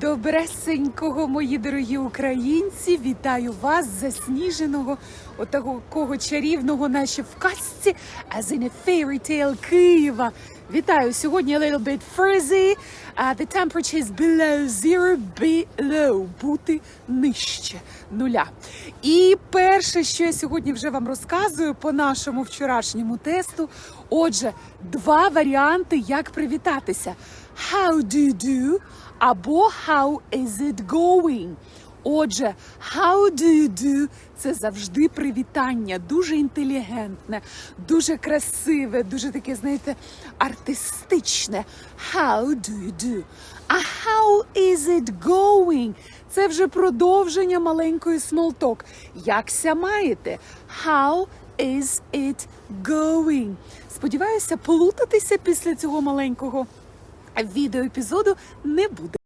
Добресенького, мої дорогі українці, вітаю вас засніженого, отакого чарівного, наче в казці, as in a fairy tale Києва. Вітаю! Сьогодні a little bit frizzy, uh, the temperature is below zero, below, бути нижче нуля. І перше, що я сьогодні вже вам розказую по нашому вчорашньому тесту. Отже, два варіанти, як привітатися: How do you do? або How is it going? Отже, how do you do – це завжди привітання, дуже інтелігентне, дуже красиве, дуже таке, знаєте, артистичне. How do you do? А how is it going? Це вже продовження маленької talk. Якся маєте? How is it going? Сподіваюся, плутатися після цього маленького відеоепізоду не буде.